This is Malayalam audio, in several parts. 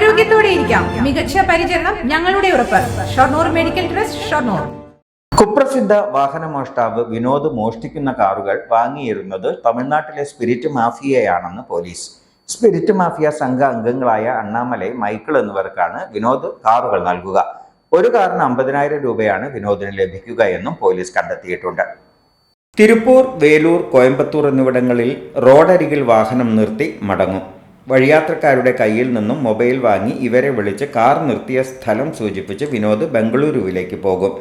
ആരോഗ്യത്തോടെ ഇരിക്കാം. മികച്ച പരിചരണം ഞങ്ങളുടെ ഉറപ്പ്. Shoranur medical trust Shoranur. കുപ്രസിദ്ധ വാഹന മോഷ്ടാവ് വിനോദ് മോഷ്ടിക്കുന്ന കാറുകൾ വാങ്ങിയിരുന്നത് തമിഴ്നാട്ടിലെ സ്പിരിറ്റ് മാഫിയയാണെന്ന് പോലീസ്. സ്പിരിറ്റ് മാഫിയ സംഘ അംഗങ്ങളായ അണ്ണാമലൈ മൈക്കിൾ എന്നിവർക്കാണ് വിനോദ് കാറുകൾ നൽകുക. ഒരു കാറിന് അമ്പതിനായിരം രൂപയാണ് വിനോദിന് ലഭിക്കുക എന്നും പോലീസ് കണ്ടെത്തിയിട്ടുണ്ട്. തിരുപ്പൂർ വേലൂർ കോയമ്പത്തൂർ എന്നിവിടങ്ങളിൽ റോഡരികിൽ വാഹനം നിർത്തി മടങ്ങും. വഴിയാത്രക്കാരുടെ കയ്യിൽ നിന്നും മൊബൈൽ വാങ്ങി ഇവരെ വിളിച്ച് കാർ നിർത്തിയ സ്ഥലം സൂചിപ്പിച്ച് വിനോദ് ബംഗളൂരുവിലേക്ക് പോകും.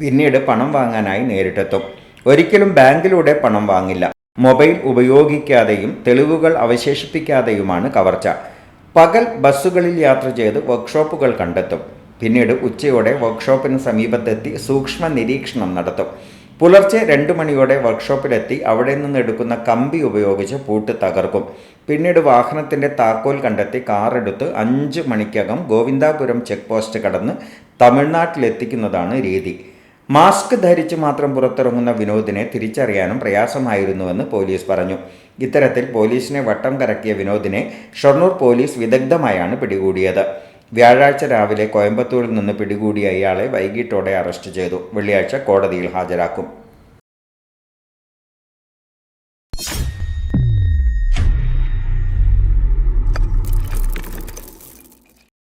പിന്നീട് പണം വാങ്ങാനായി നേരിട്ടെത്തും. ഒരിക്കലും ബാങ്കിലൂടെ പണം വാങ്ങില്ല. മൊബൈൽ ഉപയോഗിക്കാതെയും തെളിവുകൾ അവശേഷിപ്പിക്കാതെയുമാണ് കവർച്ച. പകൽ ബസ്സുകളിൽ യാത്ര ചെയ്ത് വർക്ക്ഷോപ്പുകൾ കണ്ടെത്തും. പിന്നീട് ഉച്ചയോടെ വർക്ക്ഷോപ്പിന് സമീപത്തെത്തി സൂക്ഷ്മ നിരീക്ഷണം നടത്തും. പുലർച്ചെ രണ്ട് മണിയോടെ വർക്ക്ഷോപ്പിലെത്തി അവിടെ നിന്ന് എടുക്കുന്ന കമ്പി ഉപയോഗിച്ച് പൂട്ട് തകർക്കും. പിന്നീട് വാഹനത്തിന്റെ താക്കോൽ കണ്ടെത്തി കാറെടുത്ത് അഞ്ച് മണിക്കകം ഗോവിന്ദാപുരം ചെക്ക് പോസ്റ്റ് കടന്ന് തമിഴ്നാട്ടിലെത്തിക്കുന്നതാണ് രീതി. മാസ്ക് ധരിച്ച് മാത്രം പുറത്തിറങ്ങുന്ന വിനോദിനെ തിരിച്ചറിയാനും പ്രയാസമായിരുന്നുവെന്ന് പോലീസ് പറഞ്ഞു. ഇത്തരത്തിൽ പോലീസിനെ വട്ടം കറക്കിയ വിനോദിനെ ഷൊർണൂർ പോലീസ് വിദഗ്ധമായാണ് പിടികൂടിയത്. വ്യാഴാഴ്ച രാവിലെ കോയമ്പത്തൂരിൽ നിന്ന് പിടികൂടിയ ഇയാളെ വൈകിട്ടോടെ അറസ്റ്റ് ചെയ്തു. വെള്ളിയാഴ്ച കോടതിയിൽ ഹാജരാക്കും.